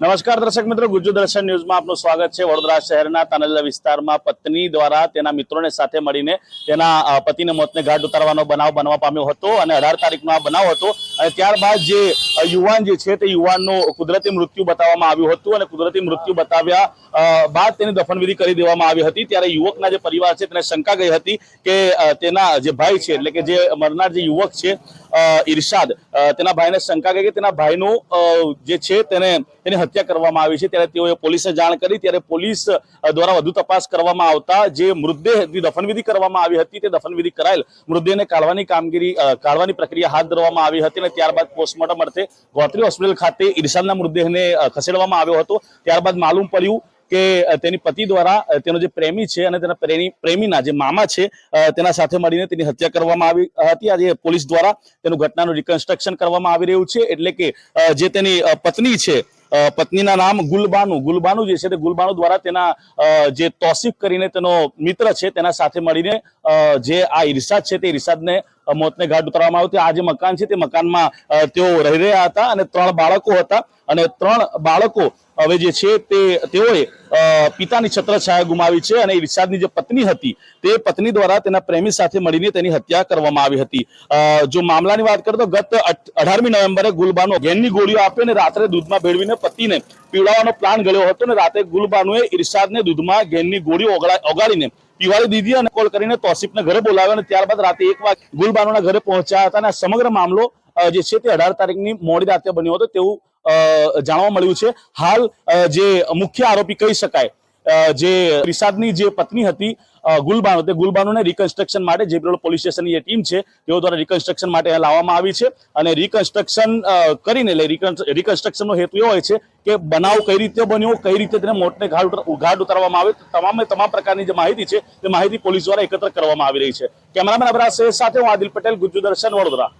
નમસ્કાર દર્શક મિત્રો ગુજુ દર્શન ન્યૂઝમાં આપનું સ્વાગત છે. વડોદરા શહેરના તાનલા વિસ્તારમાં પત્ની દ્વારા તેના મિત્રોને સાથે મળીને તેના પતિને મોતને ઘાટ ઉતારવાનો બનાવ બનવા પામ્યો હતો અને અઢાર તારીખનો આ બનાવ હતો અને ત્યારબાદ જે યુવાન જે છે તે યુવાનનું કુદરતી મૃત્યુ બતાવવામાં આવ્યું હતું અને કુદરતી મૃત્યુ બતાવ્યા બાદ તેની દફનવિધિ કરી દેવામાં આવી હતી. ત્યારે યુવકના જે પરિવાર છે તેને શંકા ગઈ હતી કે તેના જે ભાઈ છે, એટલે કે જે મરનાર જે યુવક છે ઇરશાદ તેના ભાઈને શંકા ગઈ કે તેના ભાઈનું જે છે તેને તેની હત્યા કરવામાં આવી છે. ત્યારે તેઓએ પોલીસને જાણ કરી, ત્યારે પોલીસ દ્વારા વધુ તપાસ કરવામાં આવતા જે મૃતદેહની દફનવિધિ કરવામાં આવી હતી, તે દફનવિધિ કરાયેલ મૃતદેહને કાઢવાની કામગીરી કાઢવાની પ્રક્રિયા હાથ ધરવામાં આવી હતી અને ત્યારબાદ પોસ્ટમોર્ટમ અર્થે ગોત્રી હોસ્પિટલ ખાતે ઇરશાદના મૃતદેહને ખસેડવામાં આવ્યો હતો. ત્યારબાદ માલુમ પડ્યું કે તેની પતિ દ્વારા તેનો જે પ્રેમી છે અને તેના પ્રેમી પ્રેમીના જે મામા છે તેના સાથે મળીને તેની હત્યા કરવામાં આવી હતી. આજે પોલીસ દ્વારા તેનું ઘટનાનું રિકન્સ્ટ્રક્શન કરવામાં આવી રહ્યું છે. એટલે કે જે તેની પત્ની છે પત્નીના નામ ગુલબાનુ. ગુલબાનુ જે છે તે ગુલબાનુ દ્વારા તેના જે તોસિફ કરીને તેનો મિત્ર છે તેના સાથે મળીને જે આ ઇરશાદ છે તે ઇરશાદને મોતને ઘાટ ઉતારવામાં આવ્યો. આ જે મકાન છે તે મકાનમાં તેઓ રહી રહ્યા હતા અને ત્રણ બાળકો હતા. અને ત્રણ બાળકો હવે જે છે તે તેઓએ પિતાની છત્રછાયા ગુમાવી છે અને વિશાદની જે પત્ની હતી, તે પત્ની દ્વારા તેના પ્રેમી સાથે મળીને તેની હત્યા કરવામાં આવી હતી. જો મામલાની વાત કરીએ તો ગત અઢારમી નવેમ્બરે ગુલબાનો ગેનની ગોળીઓ આપી અને રાત્રે દૂધમાં ભેળવીને પતિને પીવડાવવાનો પ્લાન ગળ્યો હતો અને રાતે ગુલબાનુએ ઇરશાદને દૂધમાં ગેનની ગોળીઓ ઓગળા- ઓગાળીને પીવાળી દીધી અને કોલ કરીને તોસીફને ઘરે બોલાવ્યો અને ત્યારબાદ રાતે એક વાગે ગુલબાનુના ઘરે પહોંચ્યા હતા અને સમગ્ર મામલો જે છે તે અઢાર તારીખની મોડી રાતે બન્યો હતો તેવું જાણવા મળ્યું છે. હાલ જે મુખ્ય આરોપી કહી શકાય જે રિશાદની જે પત્ની હતી ગુલબાનુ તે ગુલબાનુને રિકન્સ્ટ્રક્શન માટે જે પોલીસ સ્ટેશનની જે ટીમ છે, તેઓ દ્વારા રિકન્સ્ટ્રક્શન માટે લાવવામાં આવી છે અને રિકન્સ્ટ્રક્શન કરીને એટલે રિકન્સ્ટ્રક્શનનો હેતુ એવો હોય છે કે બનાવ કઈ રીતે બન્યો, કઈ રીતે તેને મોટને ઘાટ ઉતાર- ઘાટ ઉતારવામાં આવે તમામે તમામ પ્રકારની જે માહિતી છે, તે માહિતી પોલીસ દ્વારા એકત્ર કરવામાં આવી રહી છે. કેમેરામેન અબરાજ સાથે હું આદિલ પટેલ, ગુજ્જુ દર્શન, વડોદરા.